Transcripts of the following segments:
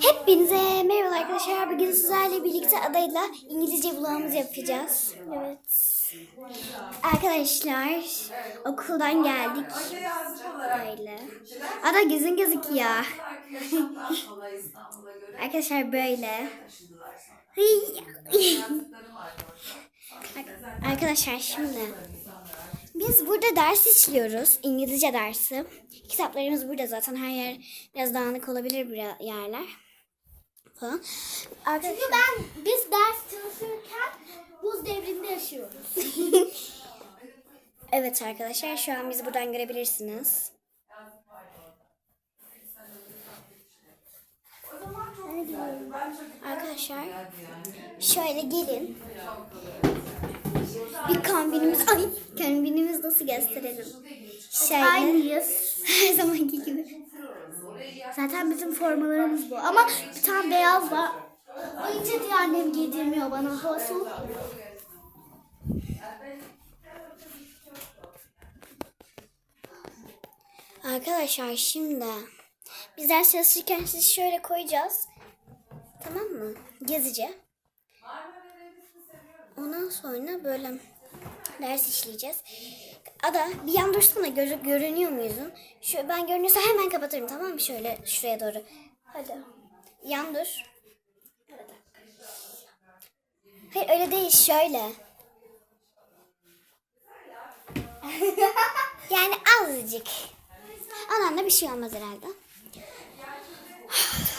Hepinize merhaba arkadaşlar. Bugün sizlerle birlikte adayla İngilizce vlogumuzu yapacağız. Evet. Arkadaşlar okuldan geldik. Böyle. Ada gözün gözüküyor. Arkadaşlar böyle. Arkadaşlar şimdi biz burada ders işliyoruz. İngilizce dersi. Kitaplarımız burada zaten her yer biraz dağınık olabilir bir yerler falan. Çünkü ben biz ders çalışırken buz devrinde yaşıyoruz. evet arkadaşlar şu an bizi buradan görebilirsiniz. Arkadaşlar şöyle gelin. Bir kombinimiz ay kombinimiz nasıl gösterelim? Şöyle. Aynıyız. Her zamanki gibi. Zaten bizim formalarımız bu. Ama bir tane beyaz var. O ince diye annem giydirmiyor bana. Soğuk. Arkadaşlar şimdi biz ders çalışırken sizi şöyle koyacağız. Tamam mı? Gezice. Ondan sonra böyle ders işleyeceğiz. Ada bir yan dursana gör- görünüyor muyuzun? Şu, ben görünüyorsa hemen kapatırım tamam mı? Şöyle şuraya doğru. Hadi. Yan dur. Hayır öyle değil şöyle. yani azıcık. Anan da bir şey olmaz herhalde.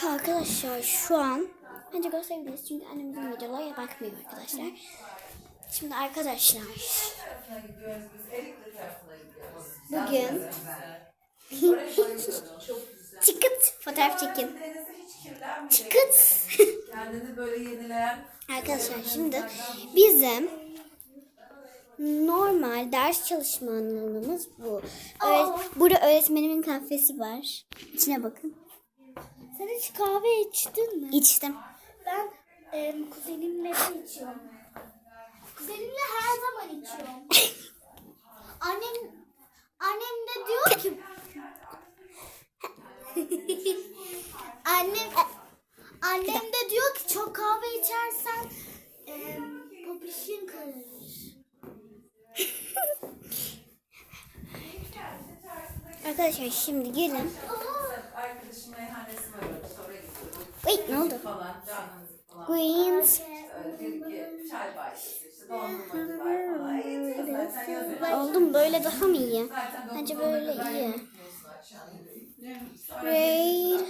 Arkadaşlar şu an bence gösterebiliriz çünkü annemizin videolara bakmıyor arkadaşlar. Şimdi arkadaşlar bugün çıkıt fotoğraf çekin. Çıkıt. Kendini böyle yenileyen Arkadaşlar şimdi bizim normal ders çalışma alanımız bu. Öğret- burada öğretmenimin kahvesi var. İçine bakın. Sen hiç kahve içtin mi? İçtim. Ben e, kuzenimle de içiyorum. Kuzenimle her zaman içiyorum. annem annem de diyor ki annem annem de diyor ki çok kahve içersen e, popişin kararır. Arkadaşlar şimdi gelin. arkadaşın meyhanesi var sonra gidiyoruz Wait ne oldu? falan canınızı falan. Queens. Çay bahçesi işte dondurmacılar falan. Yetiyor zaten yaz ayı. Oldu mu? Böyle daha mı iyi? Bence böyle iyi. Raid.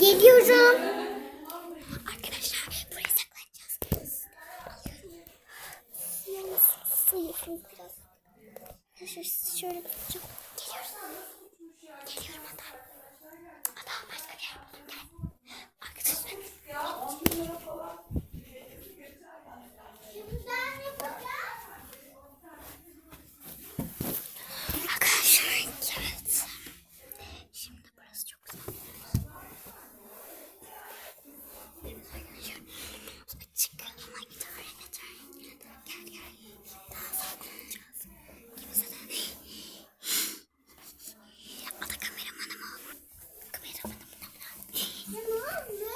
Geliyorum. Arkadaşlar buraya saklanacağız. Sayıfım biraz. Arkadaşlar sizi şöyle tutacağım. Geliyoruz. Geliyorum adam. Adam başka bir yer buldum. Gel. Arkadaşlar. Arkadaşlar evet. Şimdi burası çok güzel. Evet arkadaşlar. Açık ama idare eder. Gel gel. Daha saklanacağız. Kimse de Ya o da kameramanım o. Kameramanım da Ya ne oldu?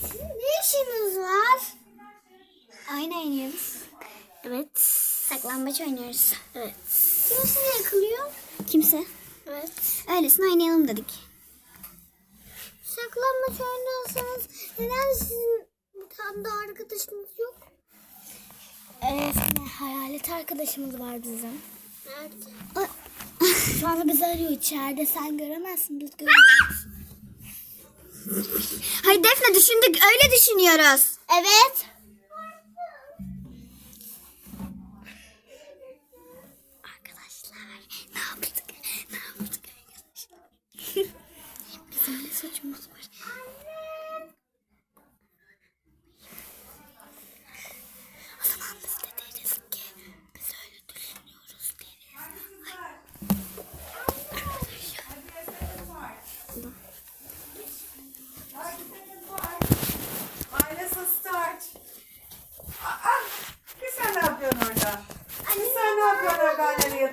Sizin ne işiniz var? Oyun oynuyoruz. Evet. Saklambaç oynuyoruz. Evet. Kim sizi yakalıyor? Kimse. Evet. Öylesine oynayalım dedik. Saklanmaç oynuyorsanız neden sizin bir tane arkadaşınız yok? Evet, hayalet arkadaşımız var bizim. Nerede? Şu anda bizi arıyor içeride. Sen göremezsin, biz görüyoruz. Hayır Defne düşündük. Öyle düşünüyoruz. Evet.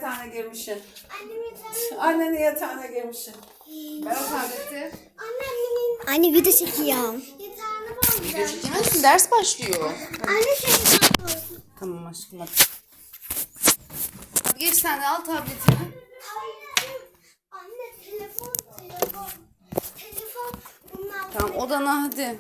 Yatağına girmişsin. Annem yatağını. Annenin yatağına girmişsin. Ver o tableti. Anneannemin Anne video çekiyorum. yatağını. Çekemezsin ders başlıyor. Anne senin yatağını bozacağım. Tamam aşkım hadi. Hadi geç sen de al tabletini. Tabletim. Anne telefon telefon. Telefon bunlar. Tamam odana hadi.